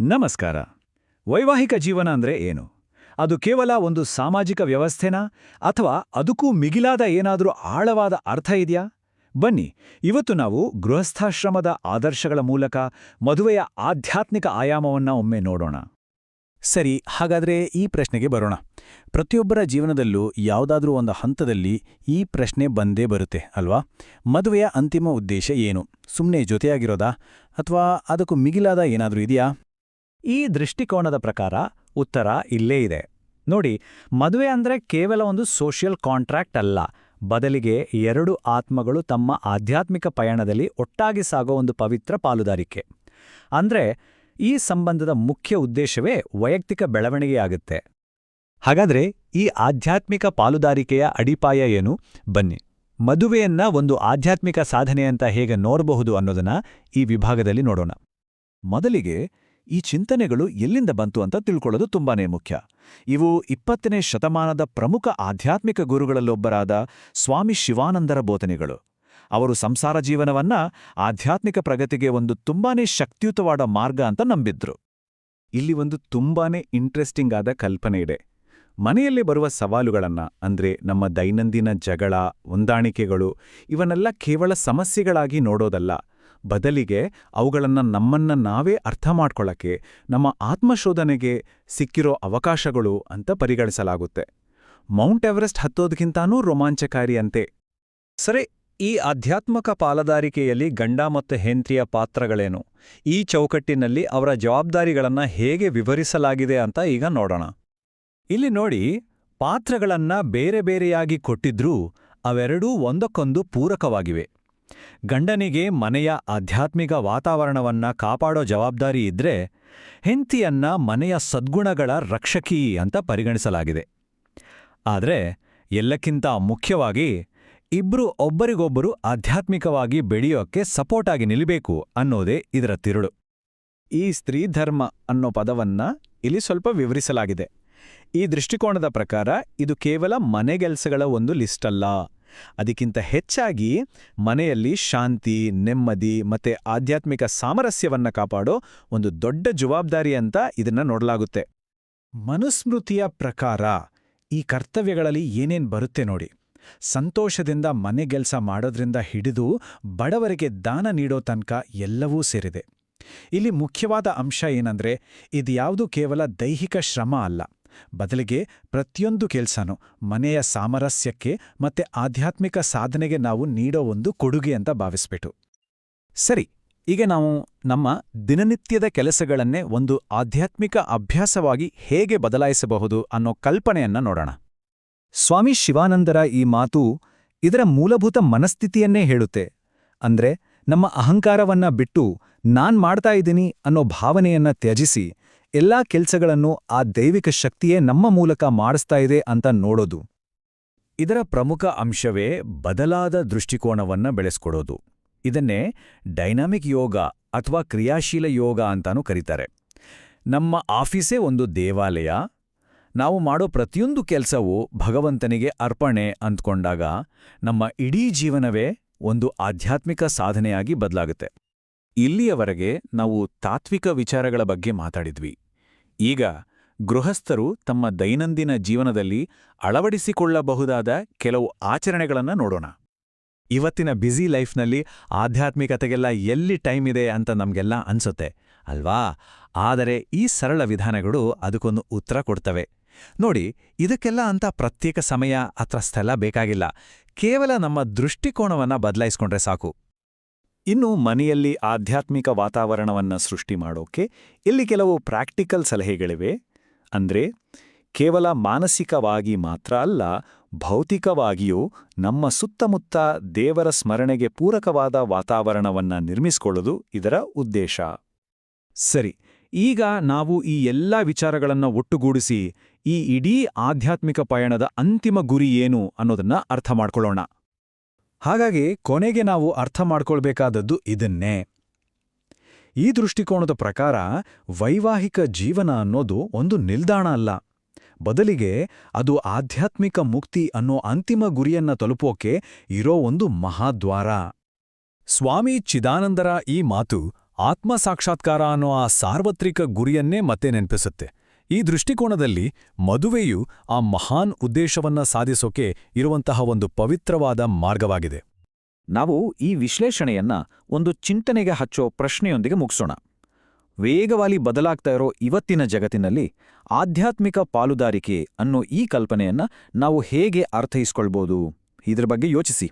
ನಮಸ್ಕಾರ. ವೈವಾಹಿಕ ಜೀವನ ಅಂದ್ರೆ ಏನು? ಅದು ಕೇವಲ ಒಂದು ಸಾಮಾಜಿಕ ವ್ಯವಸ್ಥೆನಾ? ಅಥವಾ ಅದಕ್ಕೂ ಮಿಗಿಲಾದ ಏನಾದರೂ ಆಳವಾದ ಅರ್ಥ ಇದೆಯಾ? ಬನ್ನಿ, ಇವತ್ತು ನಾವು ಗೃಹಸ್ಥಾಶ್ರಮದ ಆದರ್ಶಗಳ ಮೂಲಕ ಮದುವೆಯ ಆಧ್ಯಾತ್ಮಿಕ ಆಯಾಮವನ್ನ ಒಮ್ಮೆ ನೋಡೋಣ. ಸರಿ, ಹಾಗಾದ್ರೆ ಈ ಪ್ರಶ್ನೆಗೆ ಬರೋಣ. ಪ್ರತಿಯೊಬ್ಬರ ಜೀವನದಲ್ಲೂ ಯಾವುದಾದ್ರೂ ಒಂದು ಹಂತದಲ್ಲಿ ಈ ಪ್ರಶ್ನೆ ಬಂದೇ ಬರುತ್ತೆ, ಅಲ್ವಾ? ಮದುವೆಯ ಅಂತಿಮ ಉದ್ದೇಶ ಏನು? ಸುಮ್ಮನೆ ಜೊತೆಯಾಗಿರೋದಾ? ಅಥವಾ ಅದಕ್ಕೂ ಮಿಗಿಲಾದ ಏನಾದರೂ ಇದೆಯಾ? ಈ ದೃಷ್ಟಿಕೋನದ ಪ್ರಕಾರ ಉತ್ತರ ಇಲ್ಲೇ ಇದೆ. ನೋಡಿ, ಮದುವೆ ಅಂದ್ರೆ ಕೇವಲ ಒಂದು ಸೋಷಿಯಲ್ ಕಾಂಟ್ರಾಕ್ಟ್ ಅಲ್ಲ. ಬದಲಿಗೆ ಎರಡು ಆತ್ಮಗಳು ತಮ್ಮ ಆಧ್ಯಾತ್ಮಿಕ ಪಯಣದಲ್ಲಿ ಒಟ್ಟಾಗಿ ಸಾಗೋ ಒಂದು ಪವಿತ್ರ ಪಾಲುದಾರಿಕೆ. ಅಂದ್ರೆ, ಈ ಸಂಬಂಧದ ಮುಖ್ಯ ಉದ್ದೇಶವೇ ವೈಯಕ್ತಿಕ ಬೆಳವಣಿಗೆಯಾಗುತ್ತೆ. ಹಾಗಾದ್ರೆ, ಈ ಆಧ್ಯಾತ್ಮಿಕ ಪಾಲುದಾರಿಕೆಯ ಅಡಿಪಾಯ ಏನು? ಬನ್ನಿ. ಮದುವೆಯನ್ನ ಒಂದು ಆಧ್ಯಾತ್ಮಿಕ ಸಾಧನೆ ಅಂತ ಹೇಗೆ ನೋಡಬಹುದು ಅನ್ನೋದನ್ನ ಈ ವಿಭಾಗದಲ್ಲಿ ನೋಡೋಣ. ಮೊದಲಿಗೆ ಈ ಚಿಂತನೆಗಳು ಎಲ್ಲಿಂದ ಬಂತು ಅಂತ ತಿಳ್ಕೊಳ್ಳೋದು ತುಂಬಾನೇ ಮುಖ್ಯ. ಇವು ಇಪ್ಪತ್ತನೇ ಶತಮಾನದ ಪ್ರಮುಖ ಆಧ್ಯಾತ್ಮಿಕ ಗುರುಗಳಲ್ಲೊಬ್ಬರಾದ ಸ್ವಾಮಿ ಶಿವಾನಂದರ ಬೋಧನೆಗಳು. ಅವರು ಸಂಸಾರ ಜೀವನವನ್ನ ಆಧ್ಯಾತ್ಮಿಕ ಪ್ರಗತಿಗೆ ಒಂದು ತುಂಬಾನೇ ಶಕ್ತಿಯುತವಾದ ಮಾರ್ಗ ಅಂತ ನಂಬಿದ್ರು. ಇಲ್ಲಿ ಒಂದು ತುಂಬಾನೇ ಇಂಟ್ರೆಸ್ಟಿಂಗ್ ಆದ ಕಲ್ಪನೆ ಇದೆ. ಮನೆಯಲ್ಲಿ ಬರುವ ಸವಾಲುಗಳನ್ನ, ಅಂದ್ರೆ ನಮ್ಮ ದೈನಂದಿನ ಜಗಳ, ಹೊಂದಾಣಿಕೆಗಳು, ಇವನ್ನೆಲ್ಲ ಕೇವಲ ಸಮಸ್ಯೆಗಳಾಗಿ ನೋಡೋದಲ್ಲ. ಬದಲಿಗೆ ಅವುಗಳನ್ನು ನಮ್ಮನ್ನ ನಾವೇ ಅರ್ಥ ಮಾಡ್ಕೊಳ್ಳೋಕ್ಕೆ ನಮ್ಮ ಆತ್ಮಶೋಧನೆಗೆ ಸಿಕ್ಕಿರೋ ಅವಕಾಶಗಳು ಅಂತ ಪರಿಗಣಿಸಲಾಗುತ್ತೆ. ಮೌಂಟ್ ಎವರೆಸ್ಟ್ ಹತ್ತೋದಕ್ಕಿಂತಾನೂ ರೋಮಾಂಚಕಾರಿ ಅಂತೆ ಸರಿ, ಈ ಆಧ್ಯಾತ್ಮಕ ಪಾಲದಾರಿಕೆಯಲ್ಲಿ ಗಂಡ ಮತ್ತು ಹೆಂತ್ರಿಯ ಪಾತ್ರಗಳೇನು? ಈ ಚೌಕಟ್ಟಿನಲ್ಲಿ ಅವರ ಜವಾಬ್ದಾರಿಗಳನ್ನ ಹೇಗೆ ವಿವರಿಸಲಾಗಿದೆ ಅಂತ ಈಗ ನೋಡೋಣ. ಇಲ್ಲಿ ನೋಡಿ, ಪಾತ್ರಗಳನ್ನ ಬೇರೆ ಬೇರೆಯಾಗಿ ಕೊಟ್ಟಿದ್ರೂ ಅವೆರಡೂ ಒಂದಕ್ಕೊಂದು ಪೂರಕವಾಗಿವೆ. ಗಂಡನಿಗೆ ಮನೆಯ ಆಧ್ಯಾತ್ಮಿಕ ವಾತಾವರಣವನ್ನ ಕಾಪಾಡೋ ಜವಾಬ್ದಾರಿ ಇದ್ರೆ ಹೆಂಡತಿಯನ್ನ ಮನೆಯ ಸದ್ಗುಣಗಳ ರಕ್ಷಕಿ ಅಂತ ಪರಿಗಣಿಸಲಾಗಿದೆ. ಆದರೆ ಎಲ್ಲಕ್ಕಿಂತ ಮುಖ್ಯವಾಗಿ ಇಬ್ರು ಒಬ್ಬರಿಗೊಬ್ಬರು ಆಧ್ಯಾತ್ಮಿಕವಾಗಿ ಬೆಳೆಯೋಕ್ಕೆ ಸಪೋರ್ಟ್ ಆಗಿ ನಿಲ್ಲಬೇಕು ಅನ್ನೋದೇ ಇದರ ತಿರುಳು. ಈ ಸ್ತ್ರೀಧರ್ಮ ಅನ್ನೋ ಪದವನ್ನ ಇಲ್ಲಿ ಸ್ವಲ್ಪ ವಿವರಿಸಲಾಗಿದೆ. ಈ ದೃಷ್ಟಿಕೋನದ ಪ್ರಕಾರ ಇದು ಕೇವಲ ಮನೆಗೆಲಸಗಳ ಒಂದು ಲಿಸ್ಟಲ್ಲ ಅದಕ್ಕಿಂತ ಹೆಚ್ಚಾಗಿ ಮನೆಯಲ್ಲಿ ಶಾಂತಿ, ನೆಮ್ಮದಿ ಮತ್ತೆ ಆಧ್ಯಾತ್ಮಿಕ ಸಾಮರಸ್ಯವನ್ನ ಕಾಪಾಡೋ ಒಂದು ದೊಡ್ಡ ಜವಾಬ್ದಾರಿ ಅಂತ ಇದನ್ನು ನೋಡಲಾಗುತ್ತೆ. ಮನುಸ್ಮೃತಿಯ ಪ್ರಕಾರ ಈ ಕರ್ತವ್ಯಗಳಲ್ಲಿ ಏನೇನು ಬರುತ್ತೆ ನೋಡಿ. ಸಂತೋಷದಿಂದ ಮನೆಗೆಲ್ಸ ಮಾಡೋದ್ರಿಂದ ಹಿಡಿದು ಬಡವರಿಗೆ ದಾನ ನೀಡೋ ತನಕ ಎಲ್ಲವೂ ಸೇರಿದೆ. ಇಲ್ಲಿ ಮುಖ್ಯವಾದ ಅಂಶ ಏನಂದ್ರೆ, ಇದ್ಯಾವುದು ಕೇವಲ ದೈಹಿಕ ಶ್ರಮ ಅಲ್ಲ. ಬದಲಿಗೆ ಪ್ರತಿಯೊಂದು ಕೆಲ್ಸನೂ ಮನೆಯ ಸಾಮರಸ್ಯಕ್ಕೆ ಮತ್ತೆ ಆಧ್ಯಾತ್ಮಿಕ ಸಾಧನೆಗೆ ನಾವು ನೀಡೋ ಒಂದು ಕೊಡುಗೆ ಅಂತ ಭಾವಿಸ್ಬಿಟ್ಟು. ಸರಿ, ಈಗ ನಾವು ನಮ್ಮ ದಿನನಿತ್ಯದ ಕೆಲಸಗಳನ್ನೇ ಒಂದು ಆಧ್ಯಾತ್ಮಿಕ ಅಭ್ಯಾಸವಾಗಿ ಹೇಗೆ ಬದಲಾಯಿಸಬಹುದು ಅನ್ನೋ ಕಲ್ಪನೆಯನ್ನ ನೋಡೋಣ. ಸ್ವಾಮಿ ಶಿವಾನಂದರ ಈ ಮಾತು ಇದರ ಮೂಲಭೂತ ಮನಸ್ಥಿತಿಯನ್ನೇ ಹೇಳುತ್ತೆ. ಅಂದ್ರೆ ನಮ್ಮ ಅಹಂಕಾರವನ್ನ ಬಿಟ್ಟು ನಾನ್ ಮಾಡ್ತಾ ಇದ್ದೀನಿ ಅನ್ನೋ ಭಾವನೆಯನ್ನ ತ್ಯಜಿಸಿ ಎಲ್ಲಾ ಕೆಲ್ಸಗಳನ್ನು ಆ ದೈವಿಕ ಶಕ್ತಿಯೇ ನಮ್ಮ ಮೂಲಕ ಮಾಡಿಸ್ತಾ ಇದೆ ಅಂತ ನೋಡೋದು. ಇದರ ಪ್ರಮುಖ ಅಂಶವೇ ಬದಲಾದ ದೃಷ್ಟಿಕೋನವನ್ನ ಬೆಳೆಸ್ಕೊಡೋದು. ಇದನ್ನೇ ಡೈನಾಮಿಕ್ ಯೋಗ ಅಥವಾ ಕ್ರಿಯಾಶೀಲ ಯೋಗ ಅಂತಾನೂ ಕರೀತಾರೆ. ನಮ್ಮ ಆಫೀಸೇ ಒಂದು ದೇವಾಲಯ. ನಾವು ಮಾಡೋ ಪ್ರತಿಯೊಂದು ಕೆಲಸವೂ ಭಗವಂತನಿಗೆ ಅರ್ಪಣೆ ಅಂದ್ಕೊಂಡಾಗ ನಮ್ಮ ಇಡೀ ಜೀವನವೇ ಒಂದು ಆಧ್ಯಾತ್ಮಿಕ ಸಾಧನೆಯಾಗಿ ಬದಲಾಗುತ್ತೆ. ಇಲ್ಲಿಯವರೆಗೆ ನಾವು ತಾತ್ವಿಕ ವಿಚಾರಗಳ ಬಗ್ಗೆ ಮಾತಾಡಿದ್ವಿ. ಈಗ ಗೃಹಸ್ಥರು ತಮ್ಮ ದೈನಂದಿನ ಜೀವನದಲ್ಲಿ ಅಳವಡಿಸಿಕೊಳ್ಳಬಹುದಾದ ಕೆಲವು ಆಚರಣೆಗಳನ್ನು ನೋಡೋಣ. ಇವತ್ತಿನ ಬ್ಯುಸಿ ಲೈಫ್ನಲ್ಲಿ ಆಧ್ಯಾತ್ಮಿಕತೆಗೆಲ್ಲ ಎಲ್ಲಿ ಟೈಮ್ ಇದೆ ಅಂತ ನಮಗೆಲ್ಲ ಅನ್ಸುತ್ತೆ, ಅಲ್ವಾ? ಆದರೆ ಈ ಸರಳ ವಿಧಾನಗಳು ಅದಕ್ಕೊಂದು ಉತ್ತರ ಕೊಡ್ತವೆ. ನೋಡಿ, ಇದಕ್ಕೆಲ್ಲ ಅಂತ ಪ್ರತ್ಯೇಕ ಸಮಯ ಅಥವಾ ಸ್ಥಳ ಬೇಕಾಗಿಲ್ಲ. ಕೇವಲ ನಮ್ಮ ದೃಷ್ಟಿಕೋನವನ್ನ ಬದಲಾಯಿಸ್ಕೊಂಡ್ರೆ ಸಾಕು. ಇನ್ನು ಮನೆಯಲ್ಲಿ ಆಧ್ಯಾತ್ಮಿಕ ವಾತಾವರಣವನ್ನ ಸೃಷ್ಟಿ ಮಾಡೋಕೆ ಇಲ್ಲಿ ಕೆಲವು ಪ್ರಾಕ್ಟಿಕಲ್ ಸಲಹೆಗಳಿವೆ. ಅಂದ್ರೆ, ಕೇವಲ ಮಾನಸಿಕವಾಗಿ ಮಾತ್ರ ಅಲ್ಲ, ಭೌತಿಕವಾಗಿಯೂ ನಮ್ಮ ಸುತ್ತಮುತ್ತ ದೇವರ ಸ್ಮರಣೆಗೆ ಪೂರಕವಾದ ವಾತಾವರಣವನ್ನ ನಿರ್ಮಿಸಿಕೊಳ್ಳೋದು ಇದರ ಉದ್ದೇಶ. ಸರಿ, ಈಗ ನಾವು ಈ ಎಲ್ಲ ವಿಚಾರಗಳನ್ನ ಒಟ್ಟುಗೂಡಿಸಿ ಈ ಇಡೀ ಆಧ್ಯಾತ್ಮಿಕ ಪಯಣದ ಅಂತಿಮ ಗುರಿ ಏನು ಅನ್ನೋದನ್ನ ಅರ್ಥ ಮಾಡ್ಕೊಳ್ಳೋಣ. ಹಾಗಾಗಿ ಕೊನೆಗೆ ನಾವು ಅರ್ಥ ಮಾಡ್ಕೊಳ್ಬೇಕಾದದ್ದು ಇದನ್ನೇ. ಈ ದೃಷ್ಟಿಕೋನದ ಪ್ರಕಾರ ವೈವಾಹಿಕ ಜೀವನ ಅನ್ನೋದು ಒಂದು ನಿಲ್ದಾಣ ಅಲ್ಲ. ಬದಲಿಗೆ ಅದು ಆಧ್ಯಾತ್ಮಿಕ ಮುಕ್ತಿ ಅನ್ನೋ ಅಂತಿಮ ಗುರಿಯನ್ನ ತಲುಪೋಕೆ ಇರೋ ಒಂದು ಮಹಾದ್ವಾರ. ಸ್ವಾಮಿ ಚಿದಾನಂದರ ಈ ಮಾತು ಆತ್ಮ ಸಾಕ್ಷಾತ್ಕಾರ ಅನ್ನೋ ಆ ಸಾರ್ವತ್ರಿಕ ಗುರಿಯನ್ನೇ ಮತ್ತೆ ನೆನಪಿಸುತ್ತೆ. ಈ ದೃಷ್ಟಿಕೋನದಲ್ಲಿ ಮದುವೆಯು ಆ ಮಹಾನ್ ಉದ್ದೇಶವನ್ನ ಸಾಧಿಸೋಕೆ ಇರುವಂತಹ ಒಂದು ಪವಿತ್ರವಾದ ಮಾರ್ಗವಾಗಿದೆ. ನಾವು ಈ ವಿಶ್ಲೇಷಣೆಯನ್ನ ಒಂದು ಚಿಂತನೆಗೆ ಹಚ್ಚೋ ಪ್ರಶ್ನೆಯೊಂದಿಗೆ ಮುಗಿಸೋಣ. ವೇಗವಾಗಿ ಬದಲಾಗ್ತಾ ಇರೋ ಇವತ್ತಿನ ಜಗತ್ತಿನಲ್ಲಿ ಆಧ್ಯಾತ್ಮಿಕ ಪಾಲುದಾರಿಕೆ ಅನ್ನೋ ಈ ಕಲ್ಪನೆಯನ್ನ ನಾವು ಹೇಗೆ ಅರ್ಥೈಸ್ಕೊಳ್ಬೋದು? ಇದ್ರ ಬಗ್ಗೆ ಯೋಚಿಸಿ.